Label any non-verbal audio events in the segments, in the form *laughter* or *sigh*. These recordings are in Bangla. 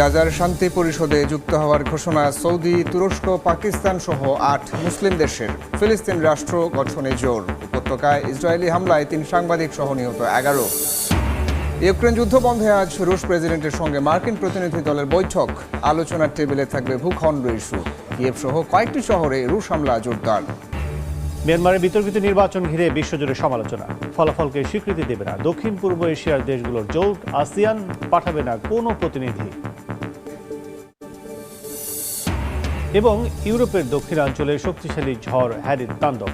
গাজার শান্তি পরিষদে যুক্ত হওয়ার ঘোষণা সৌদি, তুরস্ক, পাকিস্তান সহ আট মুসলিম দেশের ফিলিস্তিন রাষ্ট্র গঠনে জোর। উপত্যকায় ইসরায়েলি হামলায় তিন সাংবাদিক সহ নিহত এগারো। ইউক্রেন যুদ্ধ বন্ধে আজ রুশ প্রেসিডেন্টের সঙ্গে মার্কিন প্রতিনিধি দলের বৈঠক। আলোচনার টেবিলে থাকবে ভূখণ্ড ইস্যু। কিয়েভ সহ কয়েকটি শহরে রুশ হামলা জোরদার। মিয়ানমারের বিতর্কিত নির্বাচন ঘিরে বিশ্বজুড়ে সমালোচনা। ফলাফলকে স্বীকৃতি দেবে না। দক্ষিণ পূর্ব এশিয়ার দেশগুলোর জোট আসিয়ান পাঠাবে না কোনো প্রতিনিধি। এবং ইউরোপের দক্ষিণাঞ্চলে শক্তিশালী ঝড় হ্যারির তাণ্ডব।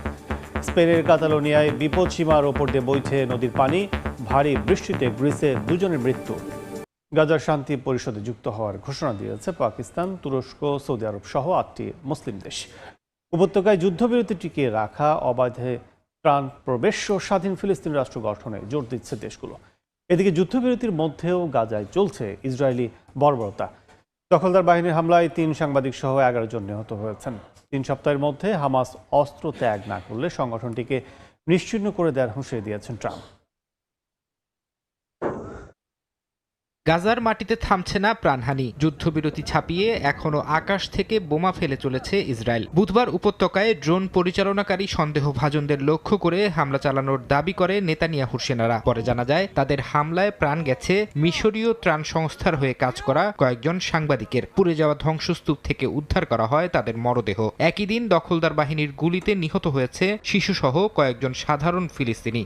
স্পেনের কাতালোনিয়ায় বিপদসীমার ওপর দিয়ে বইছে নদীর পানি। ভারী বৃষ্টিতে গ্রিসে দুজনের মৃত্যু। গাজার শান্তি পরিষদে যুক্ত হওয়ার ঘোষণা দিয়েছে পাকিস্তান, তুরস্ক, সৌদি আরব সহ আটটি মুসলিম দেশ। উপত্যকায় যুদ্ধবিরতি টিকিয়ে রাখা, অবাধে ত্রাণ প্রবেশ ও স্বাধীন ফিলিস্তিন রাষ্ট্র গঠনে জোর দিচ্ছে দেশগুলো। এদিকে যুদ্ধবিরতির মধ্যেও গাজায় চলছে ইসরায়েলি বর্বরতা। দখলদার বাহিনীর হামলায় তিন সাংবাদিক সহ এগারো জন নিহত হয়েছেন। তিন সপ্তাহের মধ্যে হামাস অস্ত্র ত্যাগ না করলে সংগঠনটিকে নিশ্চিহ্ন করে দেওয়ার হুঁশিয়ে দিয়েছেন ট্রাম্প। গাজার মাটিতে থামছে না প্রাণহানি। যুদ্ধবিরতি ছাপিয়ে এখনও আকাশ থেকে বোমা ফেলে চলেছে ইসরায়েল। বুধবার উপত্যকায় ড্রোন পরিচালনাকারী সন্দেহভাজনদের লক্ষ্য করে হামলা চালানোর দাবি করে নেতানিয়াহুর সেনারা। পরে জানা যায়, তাদের হামলায় প্রাণ গেছে মিশরীয় ত্রাণ সংস্থার হয়ে কাজ করা কয়েকজন সাংবাদিকের। পুড়ে যাওয়া ধ্বংসস্তূপ থেকে উদ্ধার করা হয় তাদের মরদেহ। একই দিন দখলদার বাহিনীর গুলিতে নিহত হয়েছে শিশুসহ কয়েকজন সাধারণ ফিলিস্তিনি।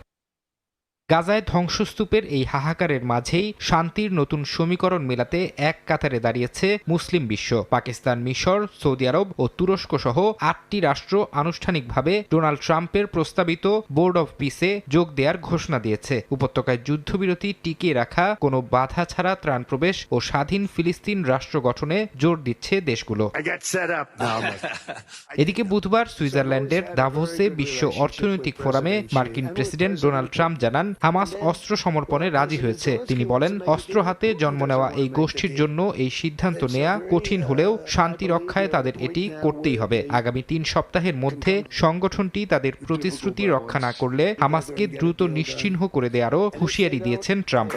গাজায় ধ্বংসস্তূপের এই হাহাকারের মাঝেই শান্তির নতুন সমীকরণ মেলাতে এক কাতারে দাঁড়িয়েছে মুসলিম বিশ্ব। পাকিস্তান মিশর সৌদি আরব ও তুরস্ক সহ আটটি রাষ্ট্র আনুষ্ঠানিকভাবে ডোনাল্ড ট্রাম্পের প্রস্তাবিত বোর্ড অফ পিসে যোগ দেওয়ার ঘোষণা দিয়েছে। উপত্যকায় যুদ্ধবিরতি টিকিয়ে রাখা কোনো বাধা ছাড়া ত্রাণ প্রবেশ ও স্বাধীন ফিলিস্তিন রাষ্ট্র গঠনে জোর দিচ্ছে দেশগুলো। *laughs* এদিকে বুধবার সুইজারল্যান্ডের দাভোসে বিশ্ব অর্থনৈতিক ফোরামে মার্কিন প্রেসিডেন্ট ডোনাল্ড ট্রাম্প জানান হামাস অস্ত্র সমর্পণে রাজি হয়েছে। তিনি বলেন, অস্ত্র হাতে জন্ম নেওয়া এই গোষ্ঠীর জন্য এই সিদ্ধান্ত নেয়া কঠিন হলেও শান্তি রক্ষায় তাদের এটি করতেই হবে। আগামী তিন সপ্তাহের মধ্যে সংগঠনটি তাদের প্রতিশ্রুতি রক্ষা না করলে হামাসকে দ্রুত নিশ্চিহ্ন করে দেয়ারও হুঁশিয়ারি দিয়েছেন ট্রাম্প।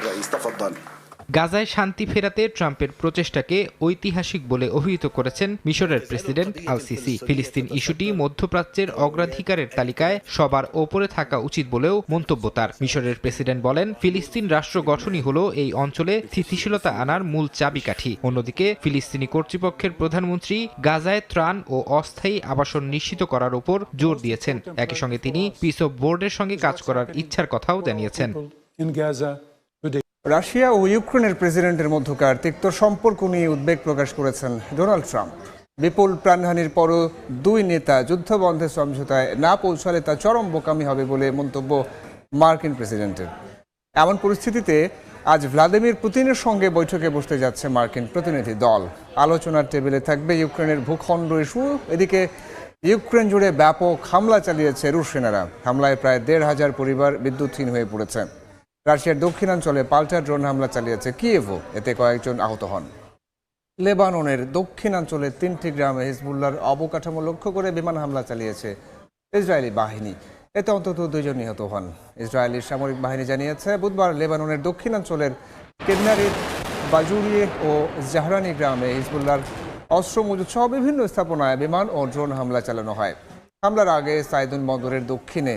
গাজায় শান্তি ফেরাতে ট্রাম্পের প্রচেষ্টাকে ঐতিহাসিক বলে অভিহিত করেছেন মিশরের প্রেসিডেন্ট আল সিসি ফিলিস্তিন ইস্যুটি মধ্যপ্রাচ্যের অগ্রাধিকারের তালিকায় সবার ওপরে থাকা উচিত বলেও মন্তব্য তার। মিশরের প্রেসিডেন্ট বলেন, ফিলিস্তিন রাষ্ট্র গঠনই হলো এই অঞ্চলে স্থিতিশীলতা আনার মূল চাবিকাঠি। অন্যদিকে, ফিলিস্তিনি কর্তৃপক্ষের প্রধানমন্ত্রী গাজায় ত্রাণ ও অস্থায়ী আবাসন নিশ্চিত করার উপর জোর দিয়েছেন। একই সঙ্গে তিনি পিস অফ বোর্ডের সঙ্গে কাজ করার ইচ্ছার কথাও জানিয়েছেন. রাশিয়া ও ইউক্রেনের প্রেসিডেন্টের মধ্যকার তিক্ত সম্পর্ক নিয়ে উদ্বেগ প্রকাশ করেছেন ডোনাল্ড ট্রাম্প। বিপুল প্রাণহানির পরও দুই নেতা যুদ্ধবন্ধের সমঝোতায় না পৌঁছালে তা চরম বোকামি হবে বলে মন্তব্য মার্কিন প্রেসিডেন্টের। এমন পরিস্থিতিতে আজ ভ্লাদিমির পুতিনের সঙ্গে বৈঠকে বসতে যাচ্ছে মার্কিন প্রতিনিধি দল। আলোচনার টেবিলে থাকবে ইউক্রেনের ভূখণ্ড ইস্যু। এদিকে ইউক্রেন জুড়ে ব্যাপক হামলা চালিয়েছে রুশ সেনারা। হামলায় প্রায় দেড় হাজার পরিবার বিদ্যুৎহীন হয়ে পড়েছে। রাশিয়ার দক্ষিণাঞ্চলে পাল্টা ড্রোন হামলা চালিয়েছে কিয়েভও। এতে কয়েকজন আহত হন। লেবাননের দক্ষিণাঞ্চলে তিনটি গ্রামে হিজবুল্লার অবকাঠামো লক্ষ্য করে বিমান হামলা চালিয়েছে ইসরায়েলি বাহিনী। এতে অন্তত দুইজন নিহত হন। ইসরায়েলি সামরিক বাহিনী জানিয়েছে, বুধবার লেবাননের দক্ষিণাঞ্চলের কেন্নারির বাজুরিয়ে ও জাহরানি গ্রামে হিজবুল্লার অস্ত্র মজুদ সহ বিভিন্ন স্থাপনায় বিমান ও ড্রোন হামলা চালানো হয়। হামলার আগে সাইদুন বন্দরের দক্ষিণে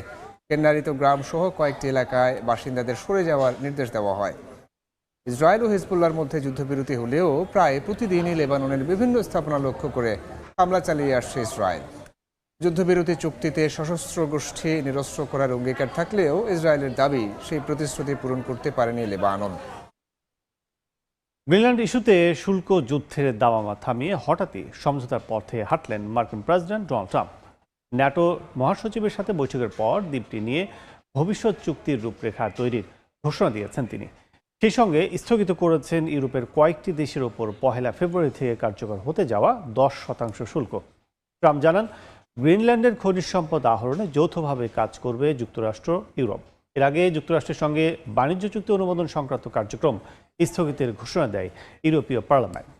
কেন্নারিত গ্রাম সহ কয়েকটি এলাকায় বাসিন্দাদের সরে যাওয়ার নির্দেশ দেওয়া হয়। ইসরায়েল ও হিজবুল্লার মধ্যে যুদ্ধবিরতি হলেও প্রায় প্রতিদিনই লেবাননের বিভিন্ন স্থাপনা লক্ষ্য করে হামলা চালিয়ে আসছে ইসরায়েল। যুদ্ধবিরতি চুক্তিতে সশস্ত্র গোষ্ঠী নিরস্ত্র করার অঙ্গীকার থাকলেও ইসরায়েলের দাবি সেই প্রতিশ্রুতি পূরণ করতে পারেনি লেবানন। গ্রিনল্যান্ড ইস্যুতে শুল্ক যুদ্ধের দামামা থামিয়ে হঠাৎই সমঝোতার পথে হাঁটলেন মার্কিন প্রেসিডেন্ট ডোনাল্ড ট্রাম্প। ন্যাটো মহাসচিবের সাথে বৈঠকের পর দ্বীপটি নিয়ে ভবিষ্যৎ চুক্তির রূপরেখা তৈরির ঘোষণা দিয়েছেন তিনি। সেই সঙ্গে স্থগিত করেছেন ইউরোপের কয়েকটি দেশের ওপর পহেলা ফেব্রুয়ারি থেকে কার্যকর হতে যাওয়া দশ শতাংশ শুল্ক। ট্রাম্প জানান, গ্রিনল্যান্ডের খনিজ সম্পদ আহরণে যৌথভাবে কাজ করবে যুক্তরাষ্ট্র, ইউরোপ। এর আগে যুক্তরাষ্ট্রের সঙ্গে বাণিজ্য চুক্তি অনুমোদন সংক্রান্ত কার্যক্রম স্থগিতের ঘোষণা দেয় ইউরোপীয় পার্লামেন্ট।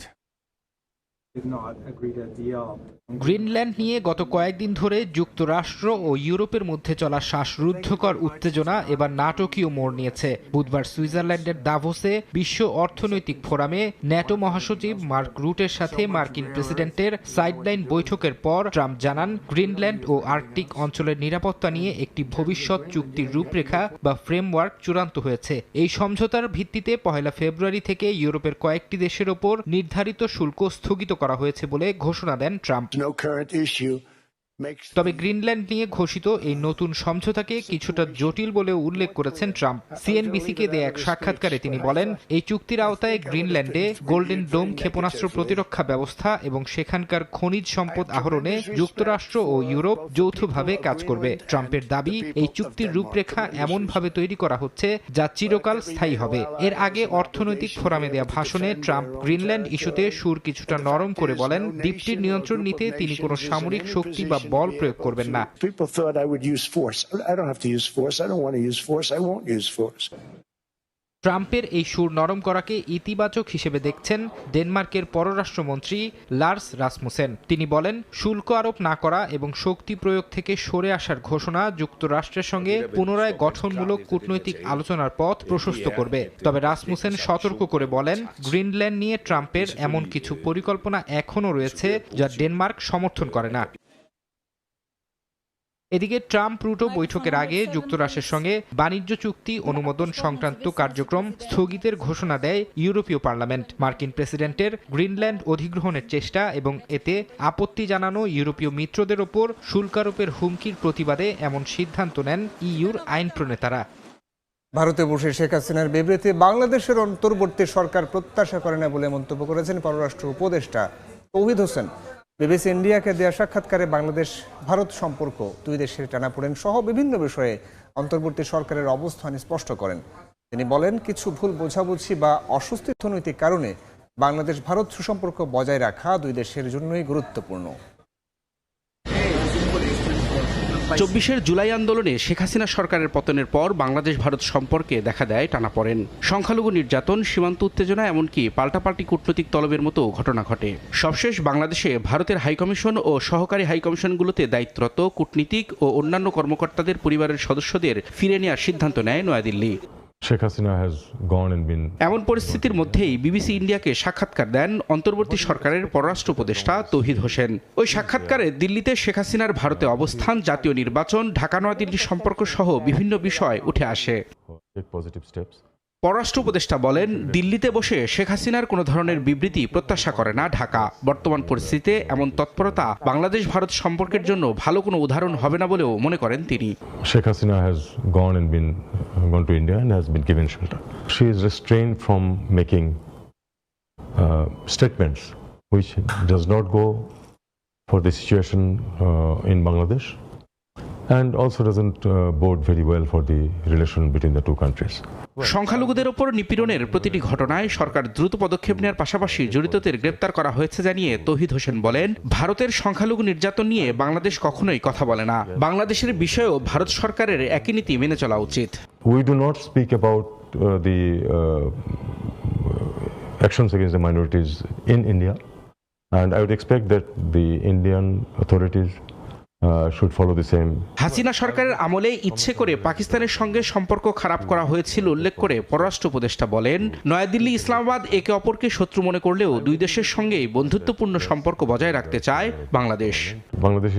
গ্রিনল্যান্ড নিয়ে গত কয়েকদিন ধরে যুক্তরাষ্ট্র ও ইউরোপের মধ্যে চলা শ্বাসরুদ্ধকর উত্তেজনা এবার নাটকীয় মোড় নিয়েছে। বুধবার সুইজারল্যান্ডের দাভোসে বিশ্ব অর্থনৈতিক ফোরামে ন্যাটো মহাসচিব মার্ক রুটের সাথে মার্কিন প্রেসিডেন্টের সাইডলাইন বৈঠকের পর ট্রাম্প জানান, গ্রিনল্যান্ড ও আর্কটিক অঞ্চলের নিরাপত্তা নিয়ে একটি ভবিষ্যৎ চুক্তির রূপরেখা বা ফ্রেমওয়ার্ক চূড়ান্ত হয়েছে। এই সমঝোতার ভিত্তিতে পহেলা ফেব্রুয়ারি থেকে ইউরোপের কয়েকটি দেশের ওপর নির্ধারিত শুল্ক স্থগিত করা হয়েছে বলে ঘোষণা দেন ট্রাম্প। তবে গ্রিনল্যান্ড নিয়ে ঘোষিত এই নতুন সমঝোতাকে কিছুটা জটিল বলেও উল্লেখ করেছেন ট্রাম্প। সিএনবিসিকে দেয়া এক সাক্ষাৎকারে তিনি বলেন, এই চুক্তির আওতায় গ্রিনল্যান্ডে গোল্ডেন ডোম ক্ষেপণাস্ত্র প্রতিরক্ষা ব্যবস্থা এবং সেখানকার খনিজ সম্পদ আহরণে যুক্তরাষ্ট্র ও ইউরোপ যৌথভাবে কাজ করবে। ট্রাম্পের দাবি, এই চুক্তির রূপরেখা এমনভাবে তৈরি করা হচ্ছে যা চিরকাল স্থায়ী হবে। এর আগে অর্থনৈতিক ফোরামে দেয়া ভাষণে ট্রাম্প গ্রিনল্যান্ড ইস্যুতে সুর কিছুটা নরম করে বলেন, দ্বীপটির নিয়ন্ত্রণ নিতে তিনি কোনো সামরিক শক্তি বা বল প্রয়োগ করবেন না. ট্রাম্পের এই সুর নরম করাকে ইতিবাচক হিসেবে দেখছেন ডেনমার্কের পররাষ্ট্রমন্ত্রী লার্স রাসমুসেন। তিনি বলেন শুল্ক আরোপ না করা এবং শক্তি প্রয়োগ থেকে সরে আসার ঘোষণা যুক্তরাষ্ট্রের সঙ্গে পুনরায় গঠনমূলক কূটনৈতিক আলোচনার পথ প্রশস্ত করবে। তবে রাসমুসেন সতর্ক করে বলেন গ্রিনল্যান্ড নিয়ে ট্রাম্পের এমন কিছু পরিকল্পনা এখনও রয়েছে যা ডেনমার্ক সমর্থন করে না। এদিকে ট্রাম্প রুটো বৈঠকের আগে যুক্তরাষ্ট্রের সঙ্গে বাণিজ্য চুক্তি অনুমোদন সংক্রান্ত কার্যক্রম স্থগিতের ঘোষণা দেয় ইউরোপীয় পার্লামেন্ট। মার্কিন প্রেসিডেন্টের গ্রিনল্যান্ড অধিগ্রহণের চেষ্টা এবং এতে আপত্তি জানানো ইউরোপীয় মিত্রদের ওপর শুল্কারোপের হুমকির প্রতিবাদে এমন সিদ্ধান্ত নেন ইইউর আইন প্রণেতারা। ভারতে বসে শেখ হাসিনার বিবৃতি বাংলাদেশের অন্তর্বর্তী সরকার প্রত্যাশা করে না বলে মন্তব্য করেছেন পররাষ্ট্র উপদেষ্টা তৌহিদ হোসেন। বিবিসি ইন্ডিয়াকে দেওয়া সাক্ষাৎকারে বাংলাদেশ, ভারত সম্পর্ক দুই দেশের টানাপোড়েন সহ বিভিন্ন বিষয়ে অন্তর্বর্তী সরকারের অবস্থান স্পষ্ট করেন। তিনি বলেন, কিছু ভুল বোঝাবুঝি বা অস্বস্তি অর্থনৈতিক কারণে বাংলাদেশ ভারত সুসম্পর্ক বজায় রাখা দুই দেশের জন্যই গুরুত্বপূর্ণ। চব্বিশের জুলাই আন্দোলনে শেখ হাসিনা সরকারের পতনের পর বাংলাদেশ ভারত সম্পর্কে দেখা দেয় টানাপড়েন সংখ্যালঘু নির্যাতন, সীমান্ত উত্তেজনা, এমনকি পাল্টাপাল্টি কূটনৈতিক তলবের মতো ঘটনা ঘটে। সবশেষ বাংলাদেশে ভারতের হাইকমিশন ও সহকারী হাইকমিশনগুলোতে দায়িত্বরত কূটনীতিক ও অন্যান্য কর্মকর্তাদের পরিবারের সদস্যদের ফিরে নেওয়ার সিদ্ধান্ত নেয় নয়াদিল্লি। Sheikh Hasina has gone and been এমন পরিস্থিতির মধ্যেই বিবিসি ইন্ডিয়াকে সাক্ষাৎকার দেন অন্তর্বর্তী সরকারের পররাষ্ট্র উপদেষ্টা তৌহিদ হোসেন। ওই সাক্ষাৎকারে দিল্লিতে শেখ হাসিনার ভারতে অবস্থান জাতীয় নির্বাচন ঢাকা নয়াদিল্লি সম্পর্ক সহ বিভিন্ন বিষয় উঠে আসে। Positive steps. পররাষ্ট্র উপদেষ্টা বলেন, দিল্লিতে বসে শেখ হাসিনার কোনো ধরনের বিবৃতি প্রত্যাশা করে না ঢাকা। বর্তমান পরিস্থিতিতে এমন তৎপরতা বাংলাদেশ ভারত সম্পর্কের জন্য ভালো কোনো উদাহরণ হবে না বলেও মনে করেন তিনি। Sheikh Hasina has gone and been gone to India and has been given shelter she is restrain from making statements which does not go for the situation in Bangladesh and also doesn't uh, bode very well for the relation between the two countries. সংখ্যালঘুদের ওপর নিপীড়নের প্রতিটি ঘটনায় সরকার দ্রুত পদক্ষেপ নেওয়ার পাশাপাশি জড়িতদের গ্রেপ্তার করা হয়েছে জানিয়ে তহিদ হোসেন বলেন ভারতের সংখ্যালঘু নির্যাতন নিয়ে বাংলাদেশ কখনোই কথা বলে না। বাংলাদেশের বিষয়েও ভারত সরকারের একই নীতি মেনে চলা উচিত। We do not speak about the actions against the minorities in India and I would expect that the Indian authorities follow uh, Hasina সরকারের আমলে ইচ্ছে করে পাকিস্তানের সঙ্গে সম্পর্ক খারাপ করা হয়েছিল উল্লেখ করে পররাষ্ট্র উপদেষ্টা বলেন নয়াদিল্লি ইসলামাবাদ একে অপরকে শত্রু মনে করলেও দুই দেশের সঙ্গে বন্ধুত্বপূর্ণ সম্পর্ক বজায় রাখতে চায় বাংলাদেশ। বাংলাদেশ